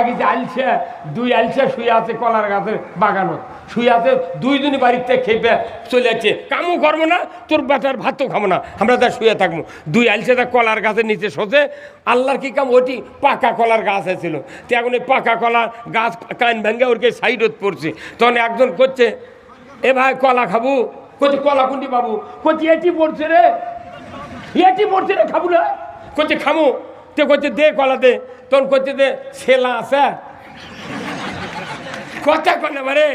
দেখা গেছে আলছে দুই আলছে শুয়ে আছে কলার গাছের বাগানো শুয়ে আছে দুইজনই বাড়িতে খেপে চলে যাচ্ছে। কামও করব না, তোর বেটার ভাতও খাব না, আমরা তার শুয়ে থাকব। দুই আলছে তা কলার গাছের নিচে সোজে আল্লাহর কি কাম, ওটি পাকা কলার গাছ ছিল তো এখন এই পাকা কলা গাছ কান ভেঙে ওরকে সাইডত পড়ছে। তখন একজন করছে, এ ভাই, কলা খাব? করছে কলা কুন্ডি বাবু। করছে এটি পড়ছে রে, এটি পড়ছে রে, খাব না? করছে খামো। তো করছে দে কলা দে। তখন করছে দে ছেলা আছে। কথা কলে মানে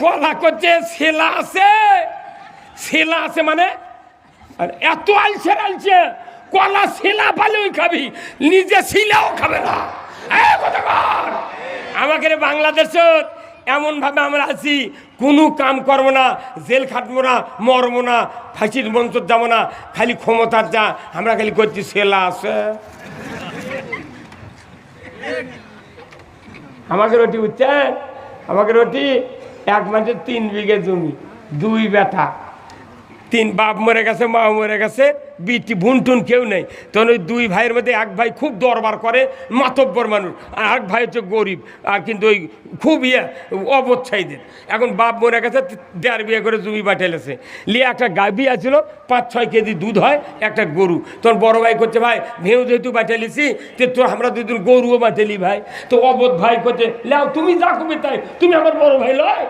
কলা করছে ছেলা আছে। ছেলা আছে মানে? আর, এত আলছে আলছে কলা ছেলা পালেও খাবি, নিজে ছিলাও খাবে না। আমাকে রে বাংলাদেশত এমনভাবে আমরা আছি, কোনো কাম করব না, জেল খাটবো না, মরবো না, ফাঁসির মঞ্চ যাব না, খালি ক্ষমতার যা, আমরা খালি করছি সেলা আছে। আমাকে রুটি বুঝছেন? আমাকে রুটি এক মাসে তিন বিঘে জমি দুই বেটা তিন বাপ মরে গেছে মা মরে গেছে, বিটি ভুনটুন কেউ নেই। তখন ওই দুই ভাইয়ের মধ্যে এক ভাই খুব দরবার করে, মাতব্বর মানুষ, আর এক ভাই হচ্ছে গরিব, আর কিন্তু ওই খুব ইয়ে অবচ্ছাইদের। এখন বাপ মরে গেছে দেড় বিয়ে করে জমি বাটেলেছে লিয়ে একটা গাভী আছিল, পাঁচ ছয় কেজি দুধ হয়, একটা গরু। তখন বড় ভাই করছে, ভাই, ভেউ যেহেতু বাটেলিছি তো তোর আমরা দুদিন গরুও বাটেলি ভাই। তো অবোধ ভাই করছে, লেও, তুমি যা কবে তাই, তুমি আমার বড় ভাই লয়?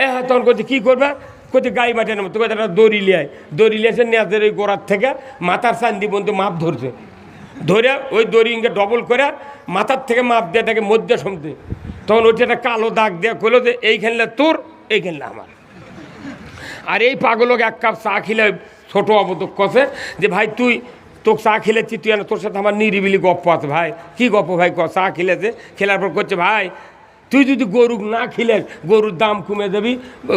হ্যাঁ তখন করছে, কী করবে? কোথায় গাই বাটে নেব তোকে একটা দড়ি লিয়ায় দড়ি লিয়েছে নেজের ওই গোড়ার থেকে, মাথার সান্দি পর্যন্ত মাপ ধরছে। ধরে ওই দড়ি ইঙ্গে ডবল করে মাথার থেকে মাপ দিয়ে তাকে মধ্যে সমতে। তখন ওইটা একটা কালো দাগ দেওয়া করল যে, এই খেললে তোর, এই খেললে আমার। আর এই পাগলক এক কাপ চা খেলে ছোটো অবদক কষে যে, ভাই, তুই, তোকে চা খেলেছি, তুই না তোর সাথে আমার নিরিবিলি গপ্প আছে, ভাই। কি গপ্প, ভাই, ক, চা খেলেছে? খেলার পর করছে ভাই, তুই যদি গরু না খেলেস, গরুর দাম কমে যাবি,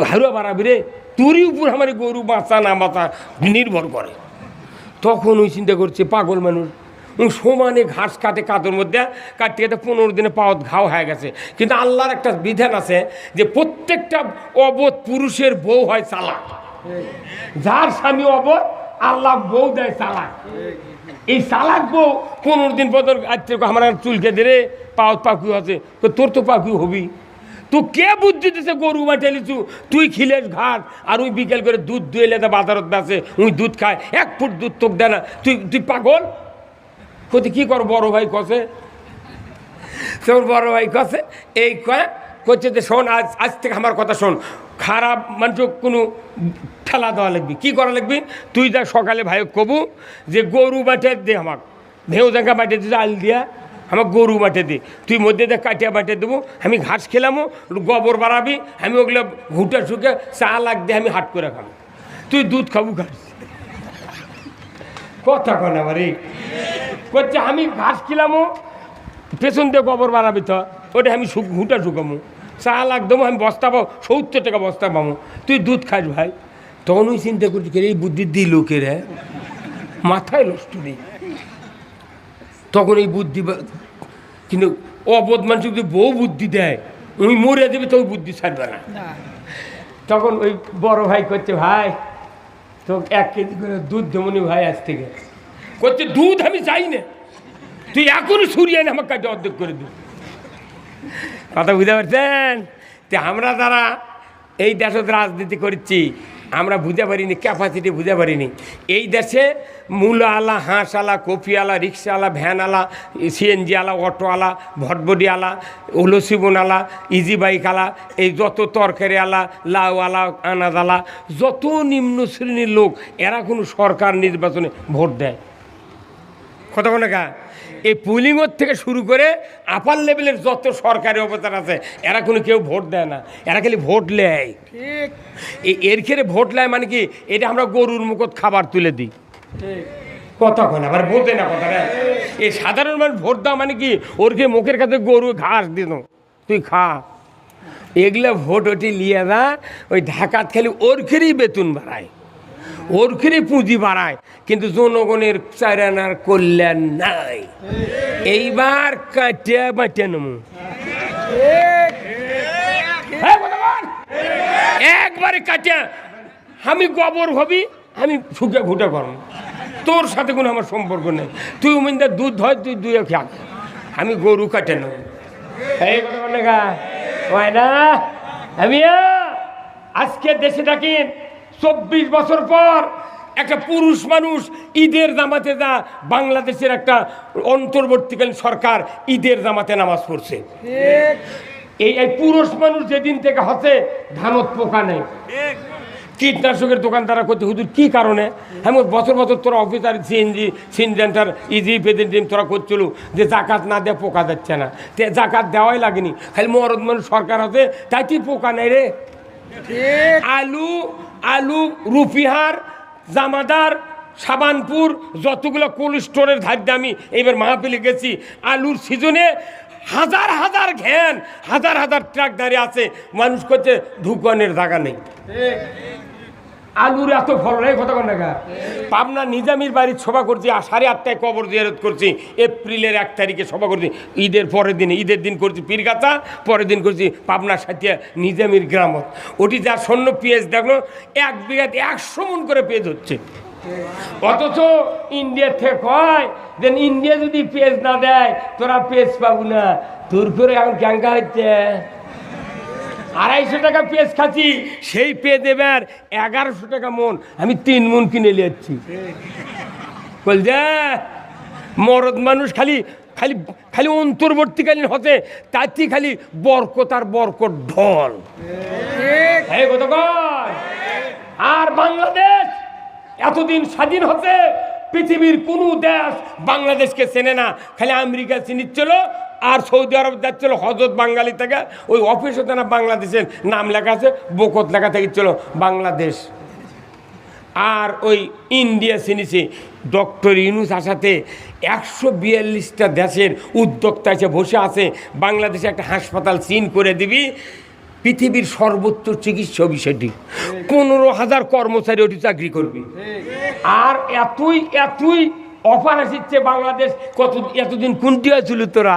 হারুয়া বাড়াবি রে। তোরই উপর আমার গরু বাঁচা, না বাঁচা নির্ভর করে। তখন ওই চিন্তা করছে, পাগল মানুষ। সমানে ঘাস কাটে কাদর মধ্যে, কাটতে কাটতে পনেরো দিনে পাওয়াত ঘাও হয়ে গেছে। কিন্তু আল্লাহর একটা বিধান আছে যে প্রত্যেকটা অবধ পুরুষের বউ হয় চালাক। যার স্বামী অবধ আল্লাহ বউ দেয় চালাক। এই চালাক বউ পনেরো দিন পর আমার চুলকে দে রে, পাওয়াত পাখি আছে। তো তোর তো পাখি হবি তো কে বুদ্ধি দিছে গরু বাটালিছু তুই খিলেস ঘাট আর ওই বিকেল করে দুধ দুয়েলে তা বাজারত বেছে উই দুধ খায় এক ফুট দুধ তোক দেয় না তুই তুই পাগল কোথায় কী কর বড় ভাই কষে তোর বড় ভাই কষে এই কয় করছে যে শোন আজ আজ থেকে আমার কথা শোন খারাপ মানুষ কোনো ঠেলা দেওয়া লাগবি কী করা লাগবি তুই যা সকালে ভাই কবু যে গরু বাটে দে আমাক ভেউ জায়গা বাটে দিতে আল দিয়া আমার গরু বাটে দে, তুই মধ্যে দিয়ে কাটিয়া বাটে দেবো, আমি ঘাস খেলামো, গোবর বাড়াবি, আমি ওগুলো ঘুটে শুকে চা লাগ দিয়ে আমি হাট করে খাব। তুই দুধ খাব ঘাস। কথা কন আমার এই করছে আমি ঘাস খেলামো, পেছন দিয়ে গোবর বাড়াবি তো, ওটা আমি ঘুটা শুকামো। চা লাগ দেবো, আমি বস্তা পাবো, সত্তর টাকা বস্তা পাবো। তুই দুধ খাস ভাই। তখন ওই চিন্তা করছি এই বুদ্ধি দিই লোকের মাথায় নষ্ট নেই। তখন এই বুদ্ধি কিন্তু অবোধ মানুষ যদি বউ বুদ্ধি দেয় উনি মরে দেবে তো বুদ্ধি ছাড়বে না। তখন ওই বড় ভাই করছে ভাই তো এক কেজি করে দুধ দেবনি ভাই আজ থেকে। করছে দুধ আমি চাই না। তুই এখনই সুরিয়ে না আমার কাছে অর্ধেক করে দিই কথা বুঝতে পারছেন? তো আমরা যারা এই দেশত রাজনীতি করছি আমরা বুঝতে পারিনি ক্যাপাসিটি বুঝতে পারিনি। এই দেশে মূলা আলা হাঁস আলা কপি আলা রিক্সা আলা ভ্যান আলা সিএনজি আলা অটো আলা ভটবডি আলা ওলসিবন আলা ইজি বাইক আলা এই যত তরকারি আলা লাউ আলা আনাজ আলা যত নিম্ন শ্রেণির লোক, এরা কোনো সরকার নির্বাচনে ভোট দেয়। কথা বলে কা এই পুলিংয়ের থেকে শুরু করে আপার লেভেলের যত সরকারি অবতার আছে এরা কোনো কেউ ভোট দেয় না। এরা খালি ভোট নেয় এই এর খেয়ে ভোট নেয় মানে কি? এটা আমরা গরুর মুখত খাবার তুলে দিই। কথা কয় না আবার বোঝে না কথাটা এই সাধারণ মানুষ ভোট দেওয়া মানে কি? ওর খেয়ে মুখের কাছে গরু ঘাস দিন তুই খা। এগুলো ভোট ওটি লিয়ে না ওই ঢাকাত খালি ওর খেয়েই বেতন বাড়ায়। ওর খেয়ে পুঁজি বাড়ায়, কিন্তু জনগণের চারানার কল্যাণ নাই। এইবার কাটিয়া বাটিয়া নেব হ্যাঁ। একবারে কাটিয়া, আমি গোবর হবি আমি শুকে ঘুটে করম তোর সাথে কোনো আমার সম্পর্ক নেই। তুই উমিনদার, দুধ হয়, তুই দুয়ে খা। আমি গরু কাটে নেব আমি আজকে দেশে থাকেন চব্বিশ বছর পর একটা পুরুষ মানুষ ঈদের জামাতে যা বাংলাদেশের একটা অন্তর্বর্তীকালীন সরকার ঈদের জামাতে নামাজ পড়ছে। এই এই পুরুষ মানুষ যেদিন থেকে হচ্ছে ধানত পোকা নেই। কীটনাশকের দোকান তারা করতে হুজুর কি কারণে? আমি বছর বছর তোরা অফিসার সিএনজি সিনজেন্টার ইজি পেজেন্টিম তোরা করছিল যে জাকাত না দেয় পোকা যাচ্ছে না। তে জাকাত দেওয়াই লাগেনি। খালি মরদ মানুষ সরকার হতে তাই তাইতেই পোকা নেই রে। আলু আলু রুপিহার জামাদার, সাবানপুর, যতগুলো কোল্ড স্টোরের ধার দিয়ে আমি এবার মাহফিলে গেছি। আলুর সিজনে হাজার হাজার ঘ্যান, হাজার হাজার ট্রাক দাঁড়িয়ে আছে। মানুষ করছে ঢুকানের জায়গা নেই। আলুর এত ফল নেই কথা কন পাবনা নিজামির বাড়ির সভা করছি আর সাড়ে আটটায় কবর জিয়ারত করছি। এপ্রিলের এক তারিখে সভা করছি। ঈদের পরের দিনে, ঈদের দিন করছি পীরগাছা, পরের দিন করছি পাবনা সাথিয়া নিজামির গ্রামত। ওটি যা শূন্য পেঁয়াজ, দেখল, এক বিঘাতে একশো মন করে পেঁয়াজ হচ্ছে। অথচ ইন্ডিয়া থেকে কয় যে ইন্ডিয়া যদি পেঁয়াজ না দেয়, তোরা পেঁয়াজ পাবো না। তোর করে এখন ক্যাঙ্কা হচ্ছে আড়াইশো টাকা পেঁয়াজ খাচ্ছি, সেই পেঁয়াজ এবার এগারোশো টাকা মন। আমি তিন মন কিনে নিয়েছি বল যে, মরদ মানুষ খালি খালি খালি অন্তর্বর্তীকালীন হতে তাতে খালি বরকত আর বরকত ঢল। আর বাংলাদেশ এতদিন স্বাধীন হতে, পৃথিবীর কোনো দেশ বাংলাদেশকে চেনে না। খালি আমেরিকা চিনিচ্ছিল আর সৌদি আরব যাচ্ছিল হজরত বাঙালি থেকে, ওই অফিসে না বাংলাদেশের নাম লেখা আছে, বকত লেখা থেকেছিল বাংলাদেশ। আর ওই ইন্ডিয়া চিনিছে ডক্টর ইউনুস আসাতে একশো বিয়াল্লিশটা দেশের উদ্যোক্তা এসে বসে আছে, বাংলাদেশে একটা হাসপাতাল চিন করে দিবি, পৃথিবীর সর্বোচ্চ চিকিৎসা বিষয়টি পনেরো হাজার কর্মচারী ওটি চাকরি করবি। আর এতই এতই অফার আসিচ্ছে বাংলাদেশ, কত এতদিন কোনটি হয়েছিল তোরা?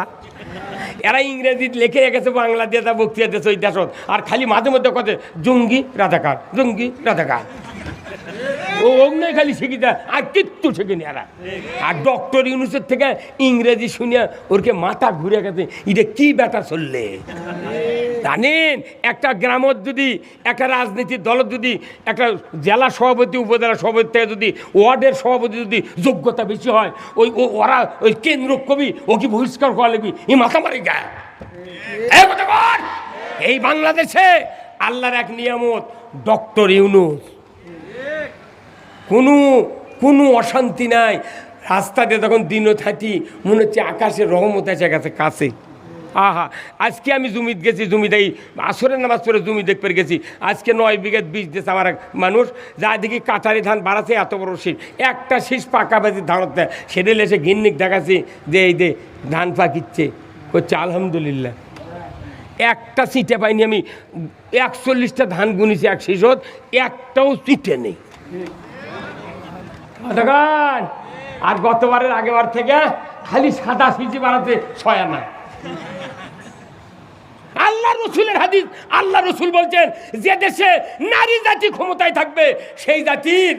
এরা ইংরেজি লিখে রেখেছে, বাংলা দিয়ে তা বক্তৃতা দেশ ওই দেশত আর খালি মাঝে মধ্যে কথা জঙ্গি রাধাকার জঙ্গি রাধাকার ও অগ্নয় খালি শিখি দেয়, আর কিচ্ছু শিখিনি এরা। আর ডক্টর ইউনুসের থেকে ইংরেজি শুনিয়া ওরকে মাথা ঘুরে গেছে এটা কি ব্যাটা চললে? জানেন, একটা গ্রামত যদি, একটা রাজনীতির দলত যদি, একটা জেলা সভাপতি, উপজেলা সভাপতি থেকে যদি, ওয়ার্ডের সভাপতি যদি যোগ্যতা বেশি হয়, ওই ওরা ওই কেন্দ্র কবি, ও কি বহিষ্কার করা লাগবি? এই মাথা মারি গায়ে এই বাংলাদেশে আল্লাহর এক নিয়ামত, ডক্টর ইউনুস। কোনো কোনো অশান্তি নাই। রাস্তা দিয়ে তখন দিনও থাকি, মনে হচ্ছে আকাশের রহমত আছে গেছে কাছে। আহা, আজকে আমি জমিত গেছি জমি দেই আসরের নামাজ পড়ে জমি দেখতে গেছি। আজকে নয় বিঘে বীজ দিয়েছে আমার এক মানুষ, যা দেখি কাটারি ধান বাড়াচ্ছে এত বড় শীষ। একটা শীষ পাকা বাজি ধান সেটা এসে গিন্নিক দেখাচ্ছি যে এই যে ধান পাকিচ্ছে। করছে, আলহামদুলিল্লাহ। একটা সিটে পাইনি আমি। একচল্লিশটা ধান গুনিছি এক শিশত একটাও সিটে নেই। আর গতবারের আগেবার থেকে খালি সাদা সিজি বাড়াতে ছয় আনা আল্লাহ রসুলের হাদিস, আল্লাহ রসুল বলছেন, যে দেশে নারী জাতি ক্ষমতায় থাকবে, সেই জাতির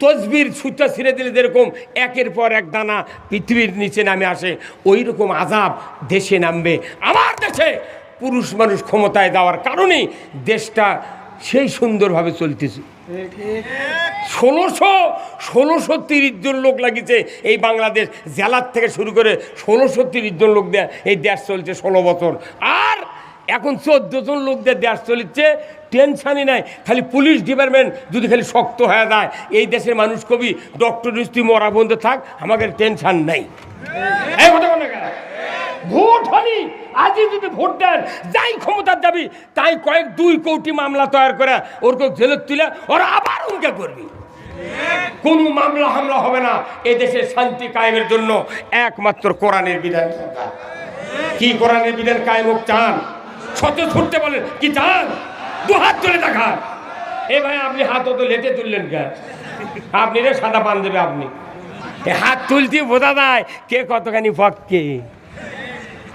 তসবির সুতা ছিঁড়ে দিলে যেরকম একের পর এক দানা পৃথিবীর নিচে নামে আসে ওই রকম আজাব দেশে নামবে। আমার দেশে পুরুষ মানুষ ক্ষমতায় দেওয়ার কারণেই দেশটা সেই সুন্দরভাবে চলতেছে। ষোলোশো ষোলোশো তিরিশ জন লোক লাগিয়েছে এই বাংলাদেশ। জেলার থেকে শুরু করে ষোলোশো তিরিশ জন লোক এই দেশ চলছে ষোলো বছর। আর এখন চোদ্দ জন লোক দিয়ে দেশ চলছে, টেনশনই নাই। খালি পুলিশ ডিপার্টমেন্ট যদি খালি শক্ত হয়ে যায়, এই দেশের মানুষ কবি ডক্টর তুই মরা বন্ধ থাক, আমাদের টেনশন নাই। ভোট হলি আজই যদি ভোট দেন, যাই ক্ষমতার দাবি, তাই কয়েক দুই কোটি মামলা তৈরি করে ওর কেউ জেলের তুলে ওরা আবার উনকে করবি। কোনো মামলা হামলা হবে না এই দেশের শান্তি কায়েমের জন্য একমাত্র কোরআনের বিধান। কি কোরআনের বিধান কায়েম হোক, চান। শত ছুটতে বলেন, কি চান? দু হাত তুলে দেখান। এ ভাই, আপনি হাত তো লেটে তুললেন কে আপনি রে সাদা পান দেবে আপনি। হাত তুলতে বোঝা যায় কে কতখানি পক্ষে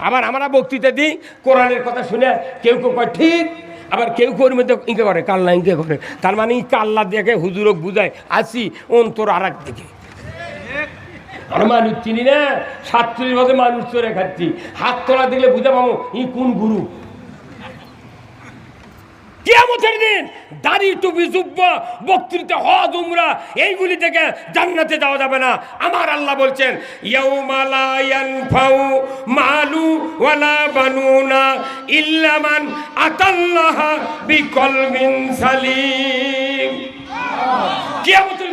আবার আমরা বক্তৃতা দিই, কোরআনের কথা শুনে কেউ কেউ কয়, ঠিক। আবার কেউ কেউ মধ্যে ইঙ্কে করে, কাল্লা ইঙ্কে করে। তার মানে কাল্লা দেখে হুজুরক বুঝায়, আসি অন্তর আর এক দিকে। আর মানুষ চিনি না, সাতচল্লিশ বছর মানুষ চড়ে খাচ্ছি। হাত তোলা দিলে বুঝা পাবো ই কোন গুরু? কিয়ামতের দিন দাড়ি টুপি, জুব্বা, বক্তৃতা, হজ, উমরা, এইগুলি থেকে জান্নাতে যাওয়া যাবে না। আমার আল্লাহ বলছেন মালু ওয়ালা বানুনা ইল্লা মান আতাল্লাহ বিকলবিন সালিম।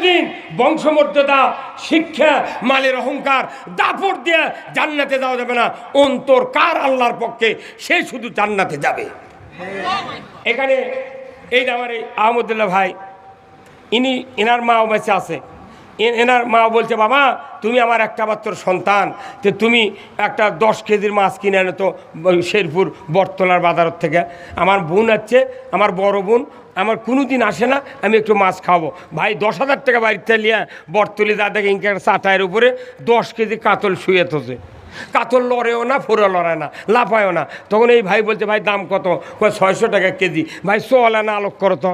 দিন বংশমর্যাদা, শিক্ষা, মালের অহংকার, দাপট দিয়ে জান্নাতে যাওয়া যাবে না। অন্তর কার আল্লাহর পক্ষে সে শুধু জান্নাতে যাবে? এখানে এই যে আমার এই আহমদুল্লাহ ভাই, ইনি, এনার মাও বেঁচে আছে। এনার মা বলছে, বাবা, তুমি আমার একটা মাত্র সন্তান। তো তুমি একটা দশ কেজির মাছ কিনে আনো তো শেরপুর বটতলার বাজারের থেকে। আমার বোন আছে, আমার বড় বোন, আমার কোনো দিন আসে না, আমি একটু মাছ খাব ভাই, দশ হাজার টাকা বাড়িতে নিয়ে বটতলি দাদাকে ইনকে চাটায়ের উপরে দশ কেজি কাতল শুয়ে তোছে কাতল লড়েও না, ফোরা লড়ায় না, লাফায়ও না। তখন এই ভাই বলছে, ভাই, দাম কত? ছয়শো টাকা কেজি। ভাই সোয়ালা না আলোক করো তো।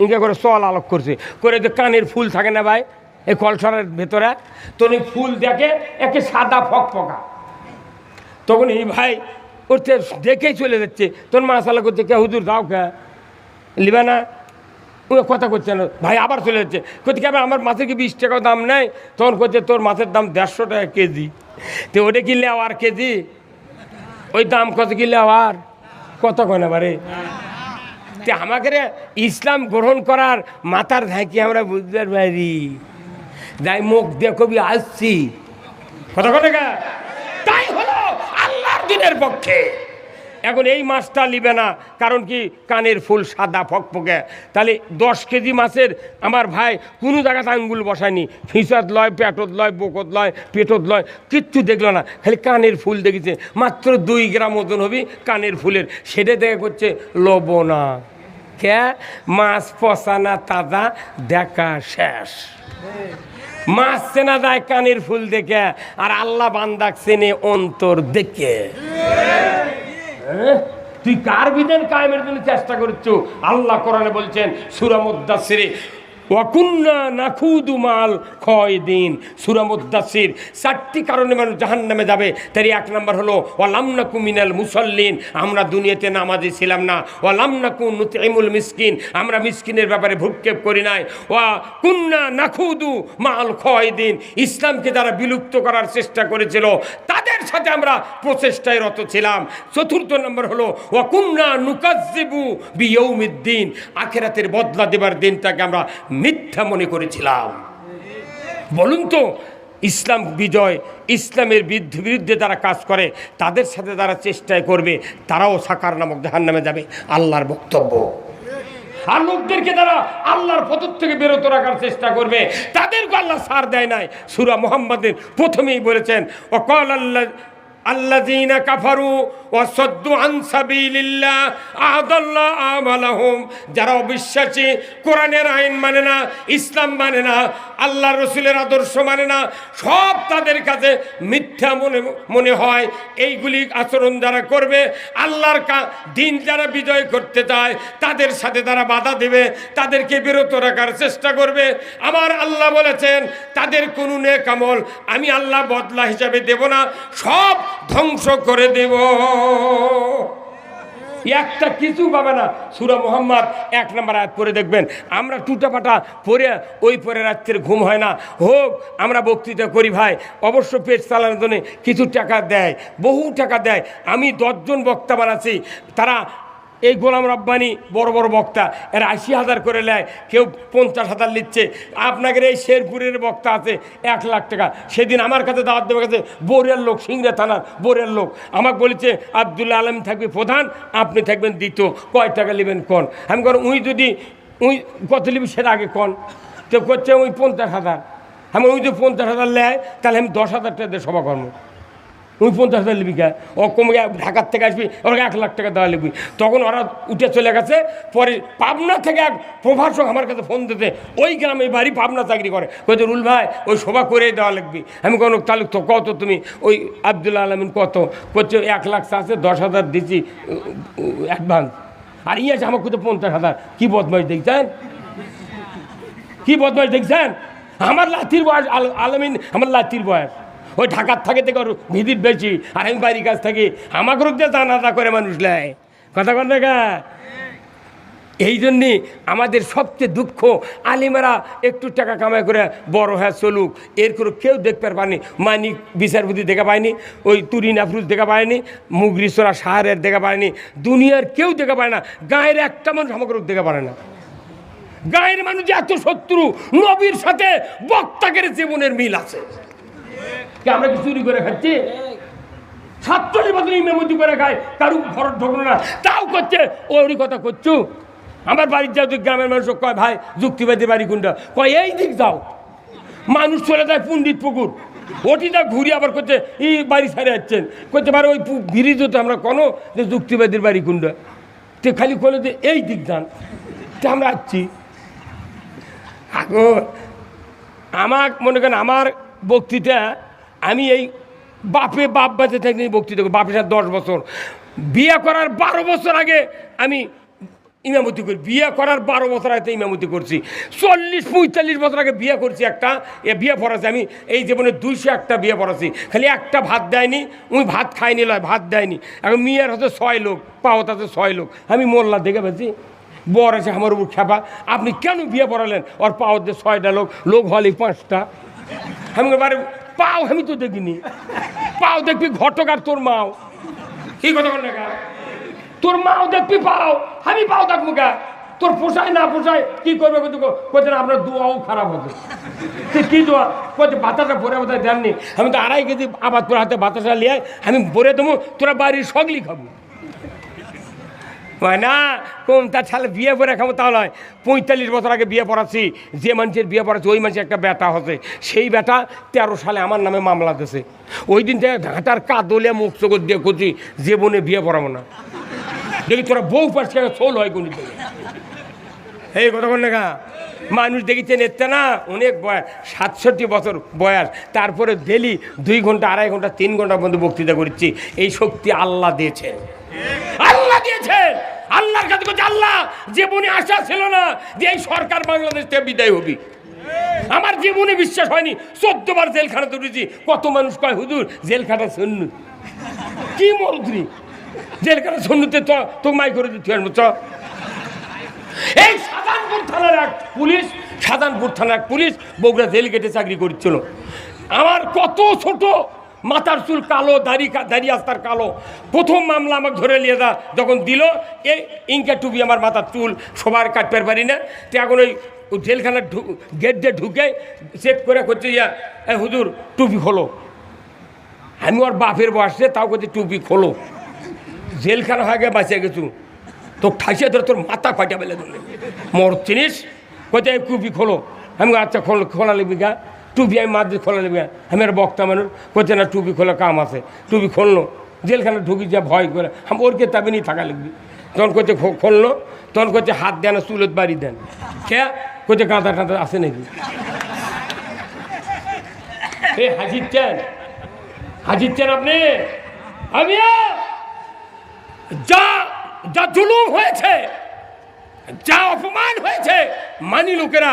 ইনকে করে সোয়াল আলোক করছে। করে যে কানের ফুল থাকে না ভাই, এই কলসরের ভেতরে তো ফুল দেখে একে সাদা ফক ফকা। তখন এই ভাই ওর দেখেই চলে যাচ্ছে। তোর মাসালা করছে, কে হুজুর, দাও কে? লিবা না। কথা করছে না। ভাই আবার চলে যাচ্ছে। কোথায় কি আমার মাছের কি বিশ টাকা দাম নেই? তখন করছে তোর মাছের দাম দেড়শো টাকা কেজি। তো ওটা কি লেওয়ার কেজি? ওই দাম কত কি লেওয়ার? কত কয় বারে? তে আমাকে ইসলাম গ্রহণ করার মাথার ধাঁকি আমরা বুঝতে পারি। যাই মুখ দিয়ে কবি আসছি। কথা কথা তাই হলো আল্লাহর দিনের পক্ষে। এখন এই মাছটা নিবে না, কারণ কি কানের ফুল সাদা ফকফকে। তাহলে দশ কেজি মাছের আমার ভাই কোনো জায়গাতে আঙ্গুল বসায়নি। ফিসাত লয়, পেটত লয়, বকত লয়, পেটত লয়, কিচ্ছু দেখল না। খালি কানের ফুল দেখেছে, মাত্র দুই গ্রাম ওজন হবি কানের ফুলের। সেটা দেখে করছে লবণা কে? মাছ পচানা তাজা, দেখা শেষ। মাছ চেনা যায় কানের ফুল দেখে, আর আল্লাহ বান্দাক চেনে অন্তর দেখে? তুই কার বিধান কায়েমের জন্য চেষ্টা করছ? আল্লাহ কোরআনে বলছেন সুরামুদ্দাসিরে ওয়াকুন্না নাখুদু মাল ক্ষয় দিন সুরামুদ্দাসির চারটি কারণে মানুষ জাহান নামে যাবে। তার এক নম্বর হলো ওয়ালামনা কুমিনাল মুসল্লিন। আমরা দুনিয়াতে নামাজি ছিলাম না। ওয়ালামনা কু নুতিমুল মিসকিন। আমরা মিসকিনের ব্যাপারে ভূক্ষেপ করি নাই। ওয়া কুন্না নাখুদু মাল ক্ষয় দিন ইসলামকে যারা বিলুপ্ত করার চেষ্টা করেছিল, তাদের সাথে আমরা প্রচেষ্টায় রত ছিলাম। চতুর্থ নম্বর হলো ওয়াকুন্না নুকাজ্জিবু বিয়ৌমিদ্দিন। আখেরাতের বদলা দেবার দিনটাকে আমরা মিথ্যা মনে করেছিলাম। বলুন তো, ইসলাম বিজয়, ইসলামের বিরুদ্ধে যারা কাজ করে, তাদের সাথে তারা চেষ্টায় করবে, তারাও সাকার নামক জাহান নামে যাবে। আল্লাহর বক্তব্য। আর লোকদেরকে যারা আল্লাহর পথর থেকে বেরোতে রাখার চেষ্টা করবে, তাদেরকে আল্লাহ সার দেয় নাই। সুরা মোহাম্মদের প্রথমেই বলেছেন অকল আল্লাহ আল্লাযীনা কাফারু সাদ্দু আন সাবিলিল্লাহ আদাল্লাহ আমালাহুম। যারা অবিশ্বাসী, কোরআনের আইন মানে না, ইসলাম মানে না আল্লাহ রসুলের আদর্শ মানে না, সব তাদের কাছে মিথ্যা মনে মনে হয়। এইগুলি আচরণ যারা করবে, আল্লাহর দিন যারা বিজয় করতে চায়, তাদের সাথে তারা বাধা দেবে, তাদেরকে বিরত রাখার চেষ্টা করবে। আমার আল্লাহ বলেছেন, তাদের কোনো নেক আমল আমি আল্লাহ বদলা হিসাবে দেব না। সব ধ্বংস করে দেব। একটা কিছু পাবে না। সুরা মোহাম্মদ, এক নম্বর আয়াত পরে দেখবেন। আমরা টুটাপাটা পরে ওই পরে রাত্রের ঘুম হয় না। হোক, আমরা বক্তৃতা করি ভাই। অবশ্য পেট চালানোর জন্য কিছু টাকা দেয়, বহু টাকা দেয়। আমি দশজন বক্তা বানাচ্ছি। তারা এই গোলাম রব্বানি বড় বড় বক্তা, এরা আশি হাজার করে নেয়, কেউ পঞ্চাশ হাজার নিচ্ছে। আপনাদের এই শেরপুরের বক্তা আছে, এক লাখ টাকা। সেদিন আমার কাছে দাওয়াত দেওয়ার কাছে বোরের লোক, সিংড়া থানার বোরের লোক। আমাকে বলেছে আবদুল্লাহ আলম থাকবে প্রধান, আপনি থাকবেন দ্বিতীয়। কয় টাকা নেবেন কন? আমি কর উই যদি উই কত নিবি সেটা আগে কন? তো করছে, ওই পঞ্চাশ হাজার। আমি ওই যদি পঞ্চাশ হাজার নেয়, তাহলে আমি দশ হাজার টাকা দিয়ে সভা কর্ম ওই পঞ্চাশ হাজার লিবি কে? ও কমে ঢাকার থেকে আসবি ওরা এক লাখ টাকা দেওয়া লিখবি তখন ওরা উঠে চলে গেছে, পরে পাবনা থেকে এক প্রভাষক আমার কাছে ফোন দিতে, ওই গ্রামে বাড়ি পাবনা চাকরি করে। কইতে রুল ভাই, ওই সভা করে দেওয়া লিখবি আমি কোনো তালুক তো কত তুমি? ওই আবদুল্লা আলমিন কত? করছে এক লাখ আছে, দশ হাজার দিচ্ছি অ্যাডভান্স আর ইয়ে আছে আমার কোথাও পঞ্চাশ হাজার। কী বদমাইশ দেখছেন? কী বদমাইশ দেখছেন? আমার লাঠির বয়স, আল- আলমিন আমার লাঠির বয়স। ওই ঢাকার থাকে থেকে ভিজিট বেশি, আর আমি বাড়ির কাছ থাকি আমাকে রোগটা জানাজা করে মানুষ লাই কথা কন দেখা এই জন্যে আমাদের সবচেয়ে দুঃখ, আলিমারা একটু টাকা কামাই করে বড় হ্যাঁ চলুক, এর করে কেউ দেখতে পারেনি মানিক বিচারপতি দেখা পায়নি, ওই তুরিন আফরুজ দেখা পায়নি মুগরিসরা সাহারের দেখা পায়নি, দুনিয়ার কেউ দেখা পায় না, গায়ের একটা মানুষ আমাকে দেখা পারে না। গায়ের মানুষ যে এত শত্রু, নবীর সাথে বক্তাকের জীবনের মিল আছে। কি আমরা কি চুরি করে খাচ্ছি? সাতচল্লিশ বছর ইমেমতি করে খায় কারু ভরত ঢোকলো না। তাও করছে, ওরই কথা করছু। আমার বাড়ির যাও গ্রামের মানুষ কয়, ভাই, যুক্তিবাদী বাড়ি কোনটা? কয়, এই দিক যাও। মানুষ চলে যায় পণ্ডিত পুকুর। ওটিটা ঘুরি আবার করছে, এই বাড়ি সারে যাচ্ছেন। করতে পারে ওই ব্রিজ হতে আমরা কোনো যে যুক্তিবাদীর বাড়ি কোনটা? তে খালি করলে যে, এই দিক যান। তে আমরা আসছি। আমার মনে করেন আমার বক্তৃতা, আমি এই বাপে বাপ বাঁচে থাকি বক্তৃতা বাপের সাথে দশ বছর। বিয়ে করার বারো বছর আগে আমি ইমামতি করি। বিয়ে করার বারো বছর আগে ইমামতি করছি। চল্লিশ, পঁয়তাল্লিশ বছর আগে বিয়ে করছি একটা। এ বিয়ে পড়াছি আমি, এই জীবনে দুইশো একটা বিয়ে পড়াছি। খালি একটা ভাত দেয়নি, উনি ভাত খাইনি লয়, ভাত দেয়নি। এখন মেয়ের হচ্ছে ছয় লোক, পাওয়াত আছে ছয় লোক। আমি মোল্লা দেখে পেয়েছি বর আছে আমার উপর খেপা আপনি কেন বিয়ে পড়ালেন? ওর পাওয়ার যে ছয়টা লোক লোক হলে পাঁচটা। আমি এবারে পাও আমি তো দেখিনি পাও দেখবি ঘটক আর তোর মাও কি কথা বল না তোর মাও দেখবি পাও আমি পাও দেখব গা তোর পোষায় না পোষায় কি করবে কিন্তু কোথায় না আপনার দোয়াও খারাপ হবে কি দোয়া কোথায় বাতাসা ভরে বোধহয় দেননি আমি তো আড়াই কেজি আবার তোর হাতে বাতাসা লিয়ে আমি ভরে দেবো তোরা বাড়ির সগলি খাব না কোন তার ছালে বিয়ে পরে খাব তা নয় পঁয়তাল্লিশ বছর আগে বিয়ে পড়াচ্ছি। যে মানুষের বিয়ে পড়াচ্ছি, ওই মানুষের একটা বেটা হচ্ছে। সেই বেটা তেরো সালে আমার নামে মামলা দিয়েছে ওই দিন থেকে ঘাটার কাদলে মুখ চোখ দিয়ে করছি জীবনে বিয়ে পড়াবো না। দেখি তোরা বউ পারছি চোল হয় কোন এই কথা বল না মানুষ দেখেছেন এতে না অনেক বয়স সাতষট্টি বছর বয়স। তারপরে ডেলি দুই ঘণ্টা, আড়াই ঘণ্টা, তিন ঘণ্টা পর্যন্ত বক্তৃতা করছি এই শক্তি আল্লাহ দিয়েছেন। আল্লাহ দিয়েছেন! আল্লাহর কাছে আল্লাহ, জীবনে আশা ছিল না যে এই সরকার বাংলাদেশ থেকে বিদায় হবি। আমার জীবনে বিশ্বাস হয়নি। চোদ্দ বার জেলখানাতে উঠেছি কত মানুষ কয়, হুজুর জেলখানা শূন্য কি মন্ত্রী? জেলখানা শূন্যতে তো তো মাই করে দিতে চ। এই সাধারণপুর থানার এক পুলিশ সাধারণপুর থানার এক পুলিশ বগুড়া জেল গেটে চাকরি করছিল। আমার কত ছোট, মাথার চুল কালো, দাড়ি দাড়ি আস্তার কালো। প্রথম মামলা আমাকে ধরে নিয়ে যা, যখন দিল এই ইনকা টুপি আমার মাথার চুল সবার কাটতে পারি না। তো এখন ওই জেলখানার গেট দিয়ে ঢুকে চেক করে করছে, ইয়া, এ হুজুর, টুপি খোলো। আমি ওর বাপের বয়সে তাও করছে টুপি খোলো। জেলখানা হয়ে গিয়ে বাঁচিয়ে গেছু। তো ঠাইসে ধরে তোর মাথা ফাটা বেলে ধরলে মোর চিনিস? কোথায় টুপি খোলো। আমি আচ্ছা খোল, খোলা লিখবি গা। টুপি আমি মাছ দিয়ে খোলা লিখবি গা। আমি আর বক্তা মানুষ কোথায় না, টুপি খোলা কাম আছে। টুপি খুললো জেলখানা ঢুকি যা ভয় করে। আমি ওরকে তাবে নিয়ে থাকা লিখবি তখন কোথে খুললো তখন কোথে হাত দেন চুলত বাড়ি দেন। কে? কোথে কাঁদা টাঁদা আছে নাকি? এ, হাজির চান। হাজির আপনি? আমি যা! যা জুলুম হয়েছে, যা অপমান হয়েছে, মানি লোকেরা,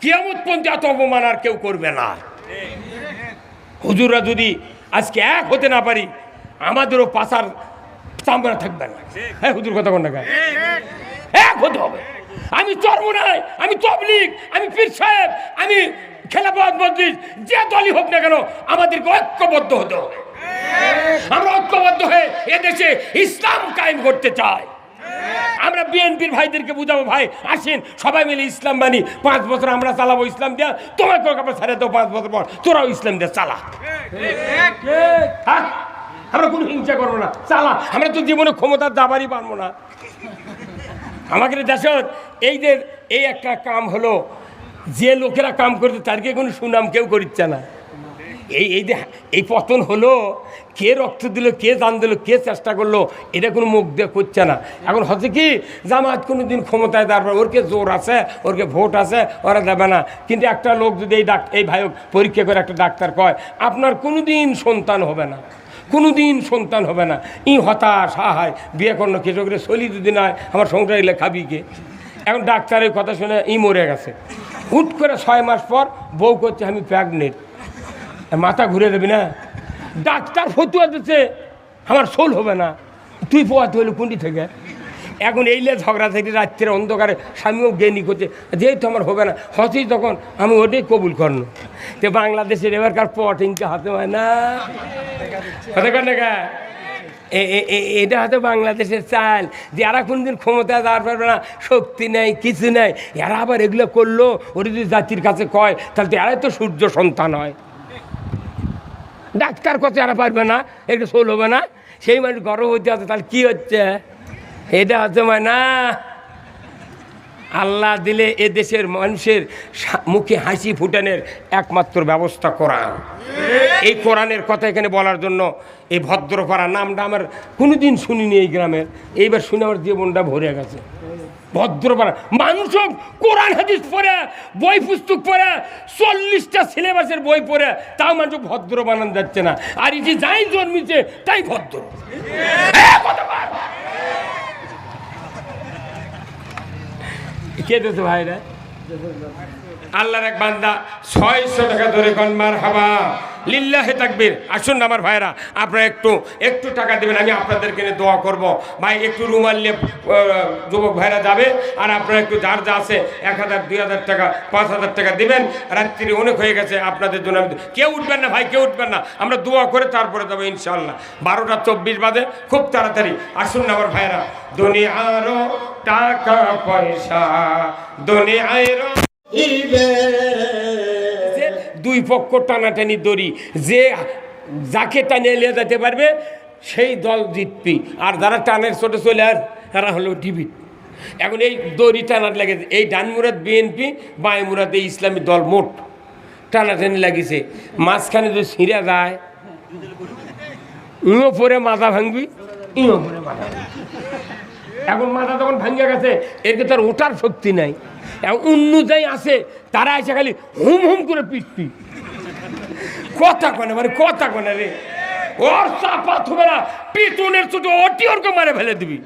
কিয়ামত এত অপমান আর কেউ করবে না। হুজুররা যদি আজকে এক হতে না পারি, আমাদেরও পাশার চামড়া থাকবে না। হ্যাঁ হুজুর, কথা কোন? এক হতে হবে। আমি চর্ম নাই আমি তবলিগ, আমি পীর সাহেব, আমি খেলাফত মসজিদ যে দলই হোক না কেন, আমাদেরকে ঐক্যবদ্ধ হতে হবে। আমরা ঐক্যবদ্ধ হয়ে এদেশে ইসলাম কায়েম করতে চাই। আমরা বিএনপির ভাইদেরকে বুঝাবো, ভাই, আসেন, সবাই মিলে ইসলাম বানি। পাঁচ বছর আমরা চালাবো ইসলাম দিয়া তোমাকে কাপড় ছেড়ে দাও পাঁচ বছর পর। তোরাও ইসলাম দিয়া চালা? আমরা কোনো হিংসা করব না চালা আমরা তো জীবনে ক্ষমতা দাবারই পারব না। আমাদের দেশত এই যে, এই একটা কাম হলো, যে লোকেরা কাম করছে তারকে কোনো সুনাম কেউ করিচ্ছে না? এই এই যে, এই পতন হলো, কে রক্ত দিল, কে দান দিল, কে চেষ্টা করল, এটা কোনো মুখ দিয়ে করছে না। এখন হচ্ছে কি জামাত কোনো দিন ক্ষমতায় দাঁড়াবে ওরকে জোর আছে, ওরকে ভোট আছে, ওরা দেবে না। কিন্তু একটা লোক যদি এই ডাক্তার এই ভাইক পরীক্ষা করে একটা ডাক্তার কয়, আপনার কোনো দিন সন্তান হবে না। কোনো দিন সন্তান হবে না। ই হতাশ, হা, হায়, বিয়ে করল কিছু করে চলি যদি নয় আমার সংসার এলে খাবি কে? এখন ডাক্তারের কথা শুনে ই মরে গেছে। হুট করে ছয় মাস পর বউ করছে, আমি প্রেগনেন্ট মাথা ঘুরে দেবি না? ডাক্তার ফতুয়া দিচ্ছে আমার সোল হবে না। তুই পোয়াতে হলো কুন্ডি থেকে। এখন এইলে ঝগড়া থেকে রাত্রের অন্ধকারে স্বামীও জ্ঞানী করছে, যেহেতু আমার হবে না, হতেই তখন আমি ওটাই কবুল করনো তো বাংলাদেশের এবারকার পটিংকে হাতে হয় না। হতে কর না এটা হয়তো বাংলাদেশের চাল। যে এরা কোনদিন ক্ষমতা দেওয়ার পারবে না, শক্তি নেই, কিছু নেই। এরা আবার এগুলো করল ওরা যদি জাতির কাছে কয়, তাহলে তো এরাই তো সূর্য সন্তান হয়। ডাক্তার কত আর পারবে না, একটু সোল হবে না। সেই মানুষ গর্ভবতী আছে, তাহলে কী হচ্ছে? এটা হচ্ছে মানে না। আল্লাহ দিলে এ দেশের মানুষের মুখে হাসি ফুটানের একমাত্র ব্যবস্থা কোরআন। এই কোরআনের কথা এখানে বলার জন্য এই ভদ্রপাড়া নামটা আমার কোনোদিন শুনিনি এই গ্রামের। এইবার শুনে আমার জীবনটা ভরে গেছে। ভদ্রপাড়া। মানুষ কোরআন হাদিস পড়ে, বই পুস্তক পড়ে, চল্লিশটা সিলেবাসের বই পড়ে, তাও মানুষ ভদ্র বানান যাচ্ছে না। আর যে যাই জন্মিছে, তাই ভদ্র? কে দিতে ভাইরা? আল্লাহর এক বান্দা ছয়শো টাকা ধরে কনমার হাবা লিল্লাহে তাকবীর। আসুন না আমার ভাইরা আপনারা একটু একটু টাকা দেবেন, আমি আপনাদেরকে নিয়ে দোয়া করব। ভাই, একটু রুমাল নিয়ে যুবক ভাইরা যাবে, আর আপনারা একটু যার যা আছে, এক হাজার, দুই হাজার টাকা, পাঁচ হাজার টাকা দিবেন। রাত্রি অনেক হয়ে গেছে, আপনাদের জন্য আমি কেউ উঠবেন না ভাই, কেউ উঠবেন না। আমরা দোয়া করে তারপরে যাব ইনশাল্লাহ বারোটা চব্বিশ বাজে, খুব তাড়াতাড়ি। আসুন না আমার ভাইরা দুনিয়ারও টাকা পয়সা দুনিয়ারও দুই পক্ষ টানাটানি দড়ি, যে যাকে টানে নিয়ে যেতে পারবে, সেই দল জিতবি। আর যারা টানের ছোটো চলে আর, তারা হলো ডিবিট। এখন এই দড়ি টানার লেগেছে এই ডান মুরাদ বিএনপি বাই মুরাদ এই ইসলামী দল মোট টানাটানি লাগিছে। মাঝখানে যদি ছিঁড়া যায় ইও পরে মাথা ভাঙবি ইও পরে মাথা ভাঙবি। এখন মাথা তখন ভাঙ্গে গেছে। এর তার ওঠার শক্তি নাই। এখন অন্য যাই আছে তারা এসে খালি হুম হুম করে পিটপি কথা কনে মানে কথা কনে রে। ওর চাপা থবে না পিতুনের ছোট অটি ওরকে মারে ফেলে দিবি।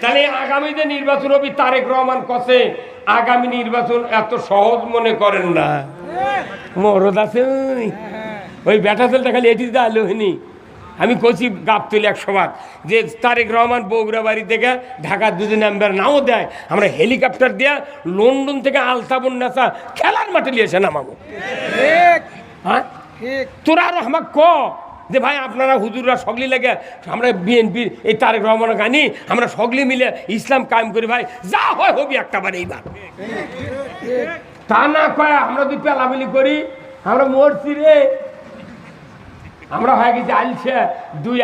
তাহলে আগামী যে নির্বাচন হবে তারেক রহমান আগামী নির্বাচন এত সহজ মনে করেন না। মরদ আছে ওই। ব্যাটা খালি এটি দিতে আলো হয়নি। আমি কচি গাপ তুলি একশো বার যে তারেক রহমান বগুড়া বাড়ি থেকে ঢাকার দুদিন নাম্বার নাও দেয় আমরা হেলিকপ্টার দিয়া লন্ডন থেকে আলতাবন নেশা খেলার মাঠে নিয়েছে নামাবো। হ্যাঁ? তোরা আরও আমাকে ক যে ভাই আপনারা হুজুররা সগলি লাগে আমরা বিএনপির এই তারেক রহমানের গানি আমরা সগলি মিলে ইসলাম কায়েম করি ভাই যা হয় হবি একটা বার এইবার তা না কয় আমরা যদি পেলাবেলি করি আমরা মরছি রে। আমরা হয়ে গেছি আলছে দুই